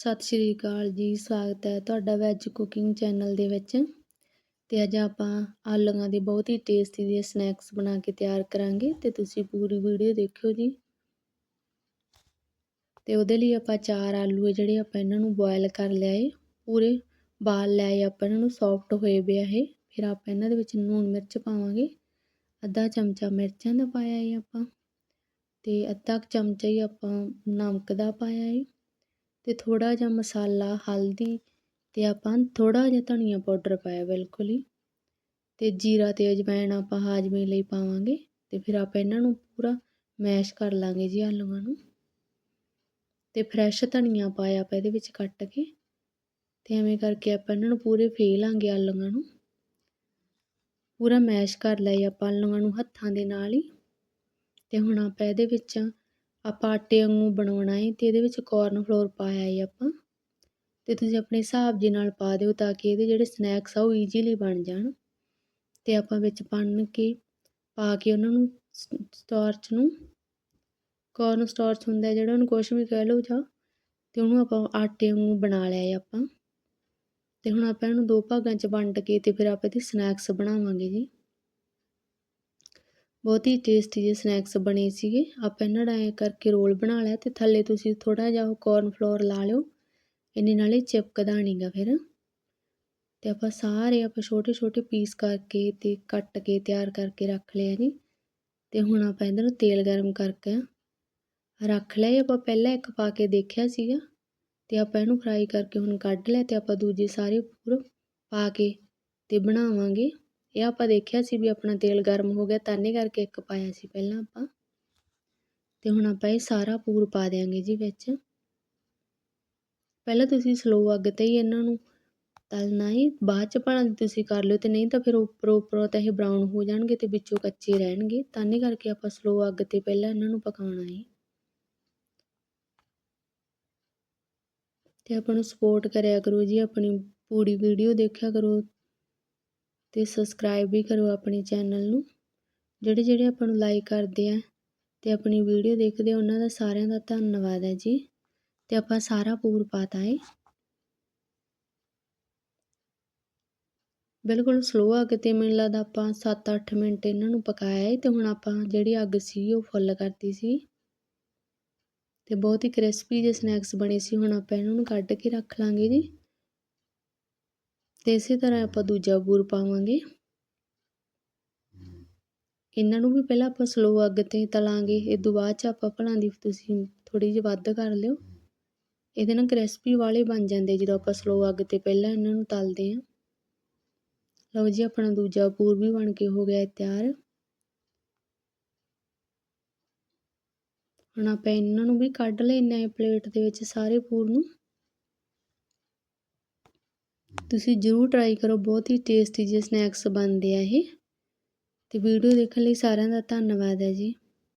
ਸਤਿ ਸ਼੍ਰੀ ਅਕਾਲ ਜੀ, ਸਵਾਗਤ ਹੈ ਤੁਹਾਡਾ ਵੈਜ ਕੁਕਿੰਗ ਚੈਨਲ ਦੇ ਵਿੱਚ। ਤੇ ਅੱਜ ਆਪਾਂ ਆਲੂਆਂ ਦੇ ਬਹੁਤ ਹੀ ਟੇਸਟੀ ਦੇ ਸਨੈਕਸ ਬਣਾ ਕੇ ਤਿਆਰ ਕਰਾਂਗੇ ਤੇ ਤੁਸੀਂ ਪੂਰੀ ਵੀਡੀਓ ਦੇਖਿਓ ਜੀ। ਤੇ ਉਹਦੇ ਲਈ ਆਪਾਂ ਚਾਰ ਆਲੂ ਹੈ ਜਿਹੜੇ ਆਪਾਂ ਇਹਨਾਂ ਨੂੰ ਬੋਇਲ ਕਰ ਲਿਆ ਲਿਆਏ ਪੂਰੇ ਬਾਲ ਲਿਆਏ ਆਪਾਂ ਇਹਨਾਂ ਨੂੰ ਸੌਫਟ ਹੋਏ ਪਿਆ ਇਹ। ਫਿਰ ਆਪਾਂ ਇਹਨਾਂ ਦੇ ਵਿੱਚ ਲੂਣ ਮਿਰਚ ਪਾਵਾਂਗੇ, ਅੱਧਾ ਚਮਚਾ ਮਿਰਚਾਂ ਦਾ ਪਾਇਆ ਹੈ ਆਪਾਂ, ਤੇ ਅੱਧਾ ਚਮਚਾ ਹੀ ਆਪਾਂ ਨਮਕ ਦਾ ਪਾਇਆ ਹੈ ਅਤੇ ਥੋੜ੍ਹਾ ਜਿਹਾ ਮਸਾਲਾ, ਹਲਦੀ ਅਤੇ ਆਪਾਂ ਥੋੜ੍ਹਾ ਜਿਹਾ ਧਨੀਆ ਪਾਊਡਰ ਪਾਇਆ ਬਿਲਕੁਲ ਹੀ। ਅਤੇ ਜੀਰਾ ਅਤੇ ਅਜਵਾਇਣ ਆਪਾਂ ਹਾਜਮੇ ਲਈ ਪਾਵਾਂਗੇ ਅਤੇ ਫਿਰ ਆਪਾਂ ਇਹਨਾਂ ਨੂੰ ਪੂਰਾ ਮੈਸ਼ ਕਰ ਲਾਂਗੇ ਜੀ ਆਲੂਆਂ ਨੂੰ। ਅਤੇ ਫਰੈਸ਼ ਧਨੀਆ ਪਾਇਆ ਆਪਾਂ ਇਹਦੇ ਵਿੱਚ ਕੱਟ ਕੇ ਅਤੇ ਐਵੇਂ ਕਰਕੇ ਆਪਾਂ ਇਹਨਾਂ ਨੂੰ ਪੂਰੇ ਫੇ ਲਾਂਗੇ ਆਲੂਆਂ ਨੂੰ। ਪੂਰਾ ਮੈਸ਼ ਕਰ ਲਿਆ ਆਪਾਂ ਆਲੂਆਂ ਨੂੰ ਹੱਥਾਂ ਦੇ ਨਾਲ ਹੀ। ਅਤੇ ਹੁਣ ਆਪਾਂ ਇਹਦੇ ਵਿੱਚ ਆਪਾਂ ਆਟੇ ਵਾਂਗੂ ਬਣਾਉਣਾ ਹੈ ਅਤੇ ਇਹਦੇ ਵਿੱਚ ਕੋਰਨ ਫਲੋਰ ਪਾਇਆ ਹੈ ਆਪਾਂ ਅਤੇ ਤੁਸੀਂ ਆਪਣੇ ਹਿਸਾਬ ਦੇ ਨਾਲ ਪਾ ਦਿਓ ਤਾਂ ਕਿ ਇਹਦੇ ਜਿਹੜੇ ਸਨੈਕਸ ਆ ਉਹ ਈਜ਼ੀਲੀ ਬਣ ਜਾਣ ਅਤੇ ਆਪਾਂ ਵਿੱਚ ਪਾਣ ਕੇ ਪਾ ਕੇ ਉਹਨਾਂ ਨੂੰ ਸਟਾਰਚ ਨੂੰ ਕੋਰਨ ਸਟਾਰਚ ਹੁੰਦਾ ਜਿਹੜਾ ਉਹਨੂੰ ਕੁਛ ਵੀ ਕਹਿ ਲਓ ਜਾਂ ਅਤੇ ਉਹਨੂੰ ਆਪਾਂ ਆਟੇ ਵਾਂਗੂ ਬਣਾ ਲਿਆ ਹੈ ਆਪਾਂ ਅਤੇ ਹੁਣ ਆਪਾਂ ਇਹਨੂੰ ਦੋ ਭਾਗਾਂ 'ਚ ਵੰਡ ਕੇ ਅਤੇ ਫਿਰ ਆਪਾਂ ਇਹਦੇ ਸਨੈਕਸ ਬਣਾਵਾਂਗੇ ਜੀ। ਬਹੁਤ ਹੀ ਟੇਸਟੀ ਜਿਹੇ ਸਨੈਕਸ ਬਣੇ ਸੀਗੇ। ਆਪਾਂ ਇਹਨਾਂ ਦਾ ਐ ਕਰਕੇ ਰੋਲ ਬਣਾ ਲਿਆ ਤੇ ਥੱਲੇ ਤੁਸੀਂ ਥੋੜਾ ਜਿਹਾ ਕੋਰਨ ਫਲੋਰ ਲਾ ਲਿਓ। ਇਹਨੇ ਨਾਲੇ ਹੀ ਚਿਪਕਦਾ ਨਹੀਂਗਾ ਫਿਰ। ਤੇ ਆਪਾਂ ਸਾਰੇ ਆਪਾਂ ਛੋਟੇ ਛੋਟੇ ਪੀਸ ਕਰਕੇ ਤੇ ਕੱਟ ਕੇ ਤਿਆਰ ਕਰਕੇ ਰੱਖ ਲਿਆ ਜੀ। ਤੇ ਹੁਣ ਆਪਾਂ ਇਹਨਾਂ ਨੂੰ ਤੇਲ ਗਰਮ ਕਰਕੇ ਰੱਖ ਲਿਆ। ਆਪਾਂ ਪਹਿਲਾਂ ਇੱਕ ਪਾ ਕੇ ਦੇਖਿਆ ਸੀਗਾ। ਤੇ ਆਪਾਂ ਇਹਨੂੰ ਫਰਾਈ ਕਰਕੇ ਹੁਣ ਕੱਢ ਲਿਆ ਤੇ ਆਪਾਂ ਦੂਜੇ ਸਾਰੇ ਪੂਰ ਪਾ ਕੇ ਤੇ ਬਣਾਵਾਂਗੇ। ਇਹ ਆਪਾਂ ਦੇਖਿਆ ਸੀ ਵੀ ਆਪਣਾ ਤੇਲ ਗਰਮ ਹੋ ਗਿਆ ਤਾਨੇ ਕਰਕੇ ਇੱਕ ਪਾਇਆ ਸੀ ਪਹਿਲਾਂ ਆਪਾਂ। ਤੇ ਹੁਣ ਆਪਾਂ ਇਹ ਸਾਰਾ ਪੂਰ ਪਾ ਦੇਾਂਗੇ ਜੀ ਵਿੱਚ। ਪਹਿਲਾਂ ਤੁਸੀਂ ਸਲੋ ਅੱਗ ਤੇ ਹੀ ਇਹਨਾਂ ਨੂੰ ਤਲਣਾ ਹੀ ਬਾਅਦ ਚ ਭਾਲਾਂ ਤੁਸੀਂ ਕਰ ਲਿਓ, ਤੇ ਨਹੀਂ ਤਾਂ ਫਿਰ ਉੱਪਰੋਂ ਉੱਪਰੋਂ ਤਾਂ ਇਹ ਬਰਾਊਨ ਹੋ ਜਾਣਗੇ ਤੇ ਵਿੱਚੋਂ ਕੱਚੇ ਰਹਿਣਗੇ। ਤਾਨੇ ਕਰਕੇ ਆਪਾਂ ਸਲੋ ਅੱਗ ਤੇ ਪਹਿਲਾਂ ਇਹਨਾਂ ਨੂੰ ਪਕਾਉਣਾ ਹੈ। ਤੇ ਆਪਾਂ ਨੂੰ ਸਪੋਰਟ ਕਰਿਆ ਕਰੋ ਜੀ, ਆਪਣੀ ਪੂਰੀ ਵੀਡੀਓ ਦੇਖਿਆ ਕਰੋ। ਤੇ ਸਬਸਕ੍ਰਾਈਬ ਵੀ ਕਰੋ ਆਪਣੇ ਚੈਨਲ ਨੂੰ। ਜਿਹੜੇ ਜਿਹੜੇ ਆਪਾਂ ਨੂੰ ਲਾਈਕ ਕਰਦੇ ਆ ਤੇ ਆਪਣੀ ਵੀਡੀਓ ਦੇਖਦੇ ਉਹਨਾਂ ਦਾ ਸਾਰਿਆਂ ਦਾ ਧੰਨਵਾਦ ਹੈ ਜੀ। ਤੇ ਆਪਾਂ ਸਾਰਾ ਪੂਰ ਪਾਤਾ ਹੈ ਬਿਲਕੁਲ ਸਲੋ ਅੱਗ ਤੇ ਮੈਨੂੰ ਲੱਗਦਾ ਆਪਾਂ 7-8 ਮਿੰਟ ਇਹਨਾਂ ਨੂੰ ਪਕਾਇਆ ਹੈ ਤੇ ਹੁਣ ਆਪਾਂ ਜਿਹੜੀ ਅੱਗ ਸੀ ਉਹ ਫੁੱਲ ਕਰਤੀ ਸੀ। ਤੇ ਬਹੁਤ ਹੀ ਕ੍ਰਿਸਪੀ ਜਿਹੇ ਸਨੈਕਸ ਬਣੇ ਸੀ, ਹੁਣ ਆਪਾਂ ਇਹਨਾਂ ਨੂੰ ਕੱਢ ਕੇ ਰੱਖ ਲਾਂਗੇ ਜੀ। ਤੇ ਇਸੇ ਤਰ੍ਹਾਂ ਆਪਾਂ ਦੂਜਾ ਬੂਰ ਪਾਵਾਂਗੇ। ਇਹਨਾਂ ਨੂੰ ਵੀ ਪਹਿਲਾਂ ਆਪਾਂ ਸਲੋ ਅੱਗ ਤੇ ਤਲਾਂਗੇ, ਇਹ ਤੋਂ ਬਾਅਦ ਚ ਆਪਾਂ ਭਲਾਂ ਦੀ ਤੁਸੀਂ ਥੋੜੀ ਜਿਹੀ ਵੱਧ ਕਰ ਲਿਓ। ਇਹਦੇ ਨਾਲ ਕ੍ਰਿਸਪੀ ਵਾਲੇ ਬਣ ਜਾਂਦੇ ਜਦੋਂ ਆਪਾਂ ਸਲੋ ਅੱਗ ਤੇ ਪਹਿਲਾਂ ਇਹਨਾਂ ਨੂੰ ਤਲਦੇ ਆ। ਲਓ ਜੀ, ਆਪਣਾ ਦੂਜਾ ਬੂਰ ਵੀ ਬਣ ਕੇ ਹੋ ਗਿਆ ਤਿਆਰ। ਹੁਣ ਆਪਾਂ ਇਹਨਾਂ ਨੂੰ ਵੀ ਕੱਢ ਲੈਣਾ ਹੈ ਪਲੇਟ ਦੇ ਵਿੱਚ ਸਾਰੇ ਪੂਰ ਨੂੰ। ਤੁਸੀਂ ਜ਼ਰੂਰ ਟਰਾਈ ਕਰੋ, ਬਹੁਤ ਹੀ ਟੇਸਟੀ ਜਿਹੇ ਸਨੈਕਸ ਬਣਦੇ ਆ ਇਹ। ਤੇ ਵੀਡੀਓ ਦੇਖਣ ਲਈ ਸਾਰਿਆਂ ਦਾ ਧੰਨਵਾਦ ਹੈ ਜੀ।